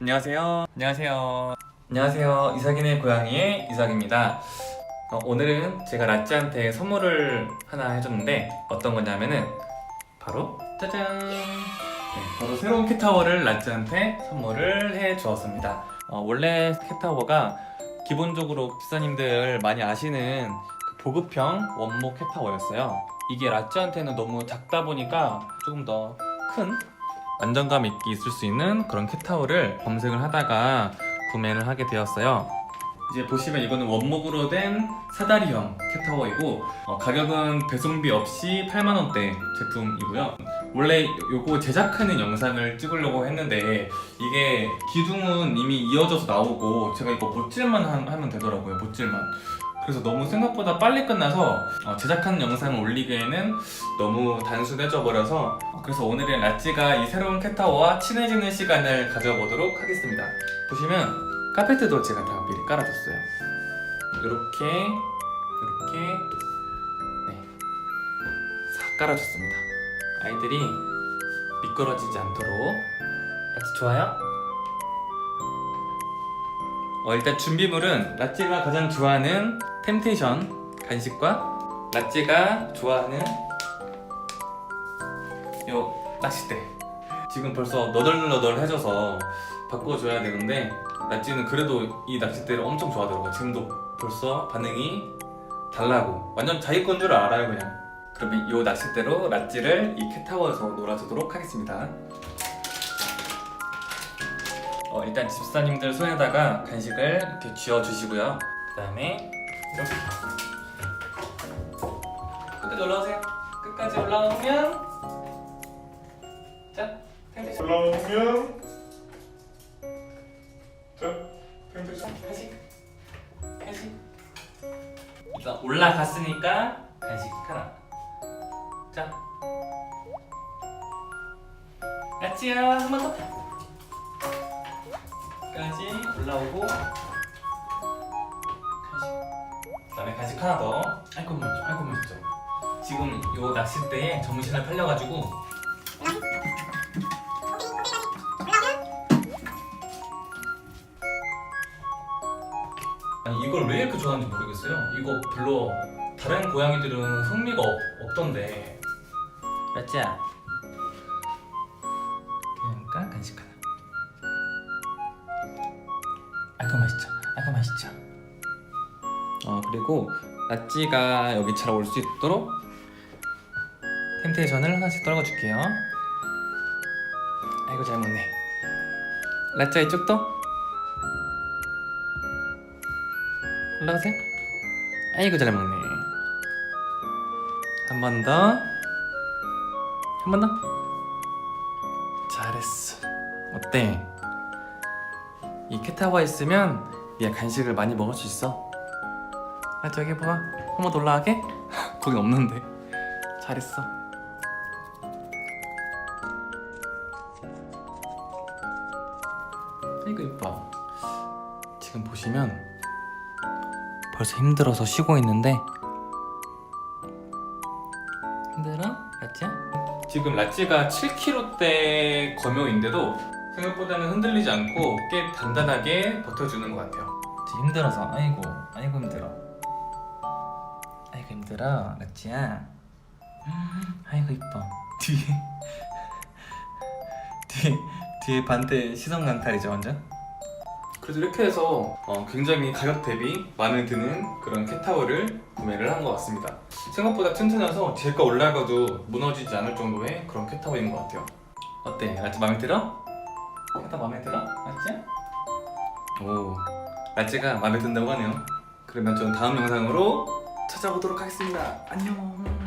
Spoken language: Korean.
안녕하세요. 안녕하세요. 안녕하세요. 이삭인의 고양이의 이삭입니다. 어, 오늘은 제가 라찌한테 선물을 하나 해줬는데 어떤 거냐면은 바로 짜잔. 네, 바로 새로운 캣타워를 라찌한테 선물을 해주었습니다. 어, 원래 캣타워가 기본적으로 기사님들 많이 아시는 그 보급형 원목 캣타워였어요. 이게 라찌한테는 너무 작다 보니까 조금 더 큰 안정감 있게 있을 수 있는 그런 캣타워를 검색을 하다가 구매를 하게 되었어요. 이제 보시면 이거는 원목으로 된 사다리형 캣타워이고 어, 가격은 배송비 없이 8만 원대 제품이고요. 원래 요거 제작하는 영상을 찍으려고 했는데 이게 기둥은 이미 이어져서 나오고 제가 이거 못질만 하- 하면 되더라고요. 못질만. 그래서 너무 생각보다 빨리 끝나서 어, 제작하는 영상을 올리기에는 너무 단순해져 버려서 어, 그래서 오늘은 라찌가 이 새로운 캣타워와 친해지는 시간을 가져보도록 하겠습니다. 보시면 카페트도 제가 다 미리 깔아줬어요. 이렇게 이렇게 네, 싹 깔아줬습니다. 아이들이 미끄러지지 않도록 라찌 좋아요? 어, 일단 준비물은 라찌가 가장 좋아하는 템테이션 간식과 라찌가 좋아하는 요 낚싯대. 지금 벌써 너덜너덜해져서 바꿔줘야 되는데 라찌는 그래도 이 낚싯대를 엄청 좋아하더라고요. 지금도 벌써 반응이 달라고. 완전 자기 건 줄 알아요 그냥. 그러면 이 낚싯대로 라찌를 이 캣타워에서 놀아주도록 하겠습니다 어, 일단 집사님들 손에다가 간식을 이렇게 쥐어 주시고요. 그 다음에 이렇게. 끝까지 올라오세요. 끝까지 올라오면 자 템테이션 올라오면 자 템테이션 간식. 간식. 일단 올라갔으니까 간식 하나. 자. 야찌야 한번 더 까지 올라오고 간식 그다음에 간식 하나 더 아이고 맛있죠 아이고 맛있죠 지금 요 낚싯대에 정신을 팔려가지고 아니 이걸 왜 이렇게 좋아하는지 모르겠어요. 이거 별로 다른 고양이들은 흥미가 없, 없던데. 라찌야. 그러니까 간식 하나. 아이고 맛있죠. 아이고 맛있죠. 어 그리고 라찌가 여기 잘 올 수 있도록 템테이션을 하나씩 떨궈 줄게요. 아이고 잘 먹네. 라찌야 이쪽도. 올라가세요. 아이고 잘 먹네. 한 번 더. 한 번 더. 잘했어. 어때? 이 캣타워에 있으면 얘 간식을 많이 먹을 수 있어. 아 저기 봐. 한번더 올라가게? 거기 없는데. 잘했어. 아이고 이뻐. 지금 보시면 벌써 힘들어서 쉬고 있는데 힘들어? 라찌야? 지금 라찌가 7kg대 검요인데도 생각보다는 흔들리지 않고 꽤 단단하게 버텨주는 것 같아요 지금 힘들어서 아이고 아이고 힘들어 아이고 힘들어 음, 아이고 이뻐 뒤에 뒤에 뒤에 반대 시선 강탈이죠 완전 그래서 이렇게 해서 어, 굉장히 가격 대비 마음에 드는 그런 캣타워를 구매를 한 것 같습니다. 생각보다 튼튼해서 제가 올라가도 무너지지 않을 정도의 그런 캣타워인 것 같아요. 어때? 라찌 마음에 들어? 캣타워 마음에 들어? 라찌? 오, 라찌가 마음에 든다고 하네요. 그러면 저는 다음 영상으로 찾아보도록 하겠습니다. 안녕.